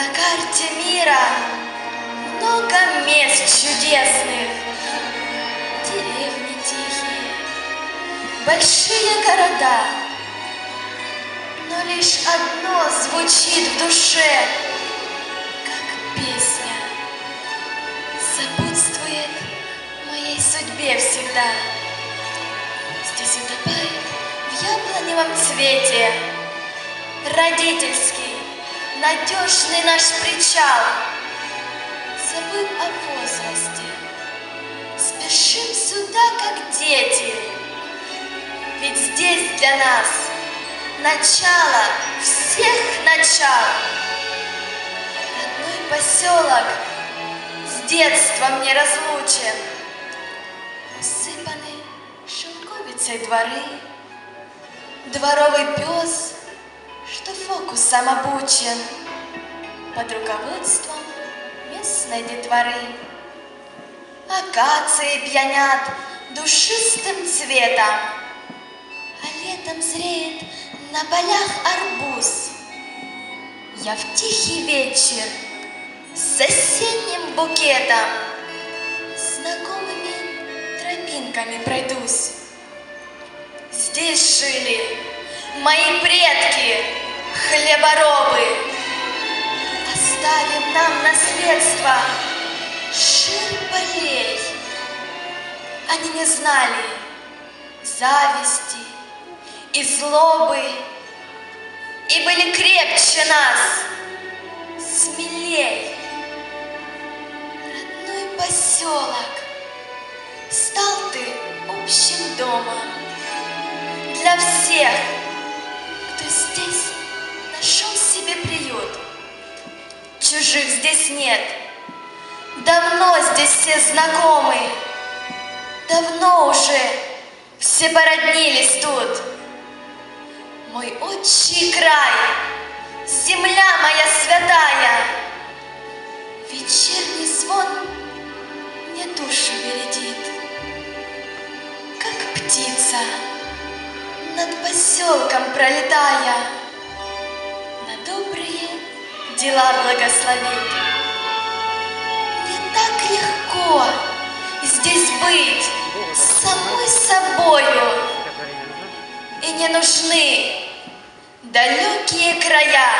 На карте мира много мест чудесных, Деревни тихие, большие города, Но лишь одно звучит в душе, как песня, Сопутствует моей судьбе всегда. Здесь утопает в яблоневом цвете Родительский, надежный наш причал. Забыв о возрасте, спешим сюда, как дети. Ведь здесь для нас начало всех начал. Родной поселок с детством не разлучен. Усыпаны шелковицей дворы, Дворовый пес, что фокусом обучен Под руководством местной детворы. Акации пьянят душистым цветом, А летом зреет на полях арбуз. Я в тихий вечер с осенним букетом Знакомыми тропинками пройдусь. Здесь жили мои предки, хлеборобы, Оставив нам наследство шир полей. Они не знали зависти и злобы, И были крепче нас, смелей. Родной поселок, стал ты общим домом для всех, Чужих здесь нет, давно здесь все знакомы, давно уже все породнились тут. Мой отчий край, земля моя святая, вечерний звон мне душу бередит, как птица над поселком пролетая, дела благословит. Мне так легко здесь быть самой собою, и не нужны далекие края.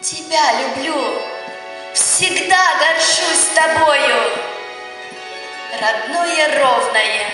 Тебя люблю, всегда горжусь тобою, родное ровное,